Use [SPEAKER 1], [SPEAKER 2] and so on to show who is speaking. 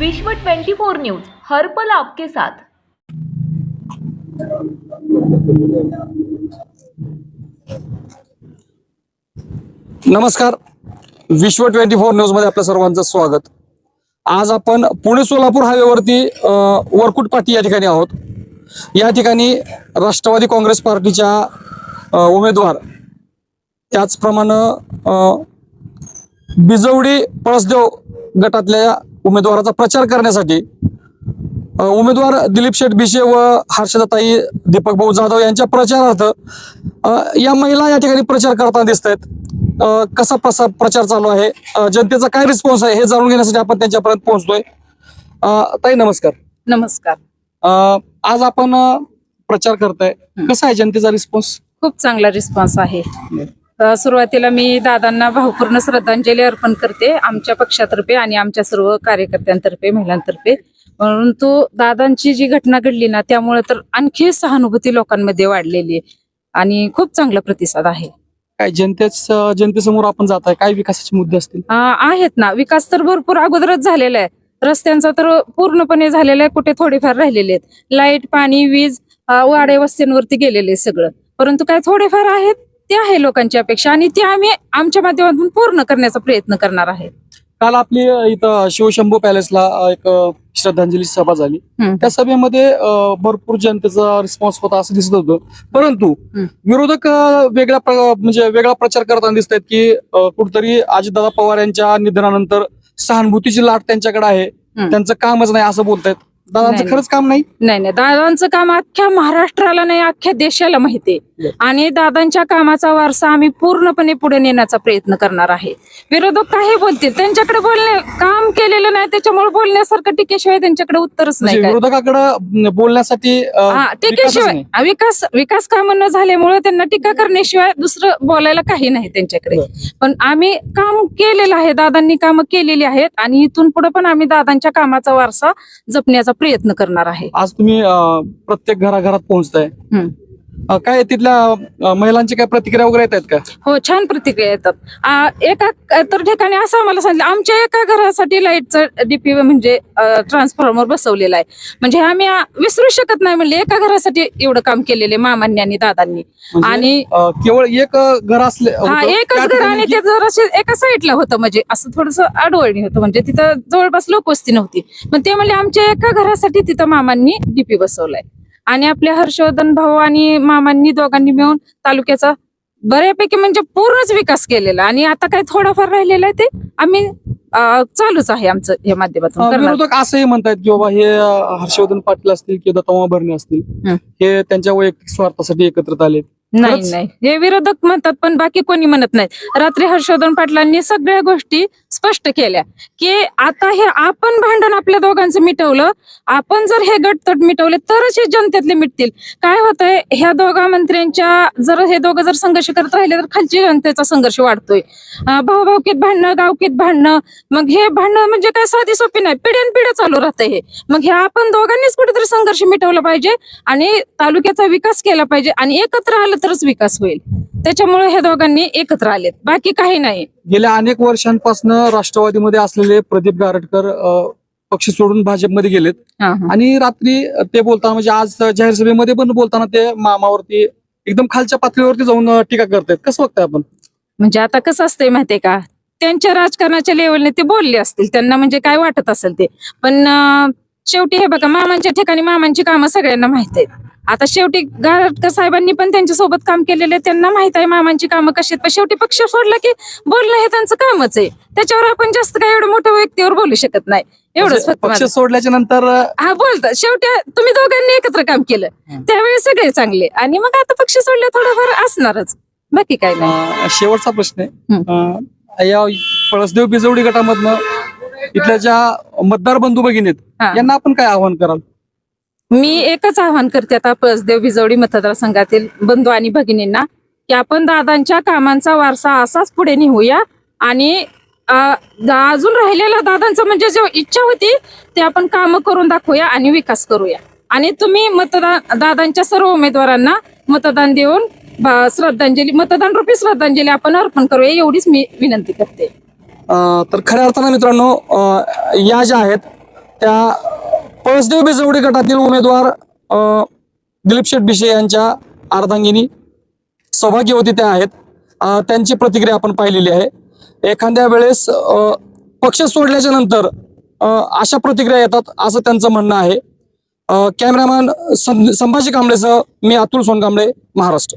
[SPEAKER 1] विश्व 24 न्यूज हर पल आपके साथ.
[SPEAKER 2] नमस्कार. विश्व ट्वेंटी फोर न्यूजमध्ये आपल्या सर्वांचं स्वागत. आज आपण पुणे सोलापूर हायवेवरती वरकुट पाटी या ठिकाणी आहोत. या ठिकाणी राष्ट्रवादी काँग्रेस पार्टीच्या उमेदवार त्याचप्रमाणे बिजवडी पळसदेव गटातल्या उमेदवाराचा प्रचार करण्यासाठी उमेदवार दिलीप शेठ भिशे व हर्षदाताई दीपक भाऊ जाधव यांच्या प्रचारार्थ या महिला या ठिकाणी प्रचार करताना दिसत आहेत कसा प्रसा प्रचार चालू आहे? जनतेचा काय रिस्पॉन्स आहे हे जाणून घेण्यासाठी आपण त्यांच्यापर्यंत पोहोचतोय. ताई नमस्कार.
[SPEAKER 3] नमस्कार.
[SPEAKER 2] आज आपण प्रचार करताय. कसा आहे जनतेचा रिस्पॉन्स
[SPEAKER 3] खूप चांगला रिस्पॉन्स आहे. सुरुवातीला मी दादांना भावपूर्ण श्रद्धांजली अर्पण करते आमच्या पक्षातर्फे आणि आमच्या सर्व कार्यकर्त्यांतर्फे महिलांतर्फे. परंतु दादांची जी घटना घडली ना त्यामुळे तर आणखी सहानुभूती लोकांमध्ये वाढलेली आहे आणि खूप चांगला प्रतिसाद आहे.
[SPEAKER 2] काय जनतेच जनतेसमोर आपण जात आहे काय विकासाचे मुद्दे असतील?
[SPEAKER 3] आहेत ना विकास तर भरपूर अगोदरच झालेला आहे. रस्त्यांचा तर पूर्णपणे झालेला आहे कुठे थोडेफार राहिलेले आहेत. लाइट पाणी वीज वाडे वस्त्यांवरती गेलेले सगळं. परंतु काय थोडेफार आहेत? ते आहे लोकांची अपेक्षा आणि ते आम्ही आमच्या माध्यमातून पूर्ण करण्याचा प्रयत्न करणार आहे
[SPEAKER 2] काल आपली इथं शिवशंभू पॅलेसला एक श्रद्धांजली सभा झाली
[SPEAKER 3] हम्म.
[SPEAKER 2] त्या सभेमध्ये अ, भरपूर जनतेचा रिस्पॉन्स होता असं दिसत होतं परंतु
[SPEAKER 3] हम्म.
[SPEAKER 2] विरोधक अ, प्र- म्हणजे वेगळा प्रचार करताना दिसत आहेत की अ, कुठतरी अजितदादा पवार यांच्या निधनानंतर सहानुभूतीची लाट त्यांच्याकडे आहे
[SPEAKER 3] हम्म.
[SPEAKER 2] त्यांचं कामच नाही असं बोलतायत दादांचं
[SPEAKER 3] नाही,
[SPEAKER 2] खरंच काम नाही?
[SPEAKER 3] नाही नाही. दादांचं काम अख्ख्या महाराष्ट्राला नाही अख्ख्या देशाला माहिती आहे.
[SPEAKER 2] बर.
[SPEAKER 3] आणि दादांच्या कामाचा वारसा आम्ही पूर्णपणे पुढे नेण्याचा प्रयत्न करणार आहे. विरोधक काही बोलतील? त्यांच्याकडे बोलणे काम केलेलं नाही त्याच्यामुळे बोलण्यासारखं टीकेशिवाय त्यांच्याकडे उत्तरच
[SPEAKER 2] म्हणजे
[SPEAKER 3] नाही काय
[SPEAKER 2] विरोधकाकडे बोलण्यासाठी अ,
[SPEAKER 3] हा
[SPEAKER 2] विकासच
[SPEAKER 3] टीकेशिवाय
[SPEAKER 2] नाही.
[SPEAKER 3] हा, विकास विकास कामं न झाल्यामुळे त्यांना टीका करण्याशिवाय दुसरं बोलायला काही नाही त्यांच्याकडे. पण आम्ही काम केलेलं आहे दादांनी कामं केलेली आहेत आणि इथून पुढे पण आम्ही दादांच्या कामाचा वारसा जपण्याचा प्रयत्न करणार आहे
[SPEAKER 2] आज तुम्ही अ, प्रत्येक घराघरात पोहोचताय
[SPEAKER 3] हम्म.
[SPEAKER 2] अ, काय तिथल्या अ, महिलांची काय प्रतिक्रिया वगैरे येत आहेत का?
[SPEAKER 3] हो छान प्रतिक्रिया येतात. आ, एका तर ठिकाणी असं आम्हाला सांगितलं आमच्या एका घरासाठी लाईटचं डीपी म्हणजे ट्रान्सफॉर्मर बसवलेला आहे. म्हणजे आम्ही आ, विसरू शकत नाही म्हणले एका घरासाठी एवढं काम केलेले मामांनी आणि दादांनी.
[SPEAKER 2] म्हणजे,
[SPEAKER 3] आणि
[SPEAKER 2] अ, केवळ एक अ, घर असले
[SPEAKER 3] हा.
[SPEAKER 2] त्या
[SPEAKER 3] एकच घर
[SPEAKER 2] ठिकाणी
[SPEAKER 3] आणि ते जरासे एका साईडला होतं म्हणजे असं थोडस आडवळणी होतं म्हणजे तिथं जवळपास लोकवस्ती नव्हती. पण ते म्हणले आमच्या एका घरासाठी तिथं मामांनी डीपी बसवलाय. आणि आपल्या हर्षवर्धन भाऊ आणि मामांनी दोघांनी मिळून तालुक्याचा बऱ्यापैकी म्हणजे पूर्णच विकास केलेला आणि आता काय थोडाफार राहिलेला आहे ते आम्ही चालूच आहे आमचं या माध्यमातून.
[SPEAKER 2] विरोधक असंही म्हणतात की बाबा हे हर्षवर्धन पाटील असतील किंवा दत्तामा भरणे असतील
[SPEAKER 3] हं.
[SPEAKER 2] हे त्यांच्या वैयक्तिक स्वार्थासाठी एकत्रित आले
[SPEAKER 3] नाही
[SPEAKER 2] खरंच?
[SPEAKER 3] नाही. हे विरोधक म्हणतात पण बाकी कोणी म्हणत नाही. रात्री हर्षवर्धन पाटलांनी सगळ्या गोष्टी स्पष्ट केल्या की आता हे आपण भांडण आपल्या दोघांचं मिटवलं आपण जर हे गटतट मिटवले तरच हे जनतेतले मिटतील. काय होतंय ह्या दोघा मंत्र्यांच्या जर हे दोघं जर संघर्ष करत राहिले तर खालची जनतेचा संघर्ष वाढतोय. अं, भाऊभाऊकीत भांडणं गावकीत भांडणं मग हे भांडणं म्हणजे काय साधी सोपी नाही पिढ्यान पिढ्या चालू राहतंय हे. मग हे आपण दोघांनीच कुठेतरी संघर्ष मिटवला पाहिजे आणि तालुक्याचा विकास केला पाहिजे आणि एकत्र आलं तरच विकास होईल. त्याच्यामुळे हे दोघांनी एकत्र आलेत. बाकी काही नाही.
[SPEAKER 2] गेल्या अनेक वर्षांपासून राष्ट्रवादीमध्ये असलेले प्रदीप गारटकर अ, पक्ष सोडून भाजपमध्ये गेलेत.
[SPEAKER 3] हा, हा.
[SPEAKER 2] आणि रात्री ते बोलताना म्हणजे आज जाहीर सभेमध्ये पण बोलताना ते मामावरती एकदम खालच्या पातळीवरती जाऊन अ, टीका करतायत. कसं बघताय आपण?
[SPEAKER 3] म्हणजे आता कसं असतंय माहितीये का? त्यांच्या राजकारणाच्या लेवलने ते बोलले असतील. त्यांना म्हणजे काय वाटत असेल ते? पण अं, शेवटी हे बघा मामांच्या ठिकाणी मामांची कामं सगळ्यांना माहीत आहेत आता शेवटी गारटकर साहेबांनी पण त्यांच्यासोबत काम केलेले. त्यांना माहीत आहे मामांची कामं कशी आहेत. पण शेवटी पक्ष सोडला की बोलणं हे त्यांचं कामच आहे. त्याच्यावर आपण जास्त काय एवढं मोठ्या व्यक्तीवर बोलू शकत नाही. एवढंच
[SPEAKER 2] म्हणजे
[SPEAKER 3] फक्त
[SPEAKER 2] पक्ष
[SPEAKER 3] माझं.
[SPEAKER 2] सोडल्याच्या नंतर
[SPEAKER 3] हा बोलतात शेवटी तुम्ही दोघांनी एकत्र काम केलं.
[SPEAKER 2] हं.
[SPEAKER 3] त्यावेळी सगळे चांगले. आणि मग आता पक्ष सोडले थोडंफार असणारच. बाकी काय नाही.
[SPEAKER 2] अ, शेवटचा प्रश्न आहे. अ, या पळसदेव बिजवडी गटामधनं इथल्या ज्या मतदार बंधू भगिनीत
[SPEAKER 3] हा.
[SPEAKER 2] यांना आपण काय आव्हान कराल?
[SPEAKER 3] मी एकच आवाहन करते आता पळसदेव भिजवडी मतदारसंघातील बंधू आणि भगिनींना की आपण दादांच्या कामांचा वारसा असाच पुढे नेऊया. आणि अजून राहिलेला दादांचं म्हणजे जो इच्छा होती ते आपण काम करून दाखवूया आणि विकास करूया. आणि तुम्ही मतदान दादांच्या सर्व उमेदवारांना मतदान देऊन श्रद्धांजली मतदान रूपी श्रद्धांजली आपण अर्पण करूया एवढीच मी विनंती करते.
[SPEAKER 2] तर खऱ्या अर्थानं मित्रांनो या ज्या आहेत त्या पळसदेव बेजवडी गटातील उमेदवार दिलीप शेठ यांच्या अर्धांगिनी सौभाग्य होती त्या आहेत. त्यांची प्रतिक्रिया आपण पाहिलेली आहे. एखाद्या वेळेस पक्ष सोडल्याच्या नंतर अशा प्रतिक्रिया येतात असं त्यांचं म्हणणं आहे. कॅमेरामॅन सं- संभाजी कांबळेसह मी अतुल सोनकांबळे महाराष्ट्र.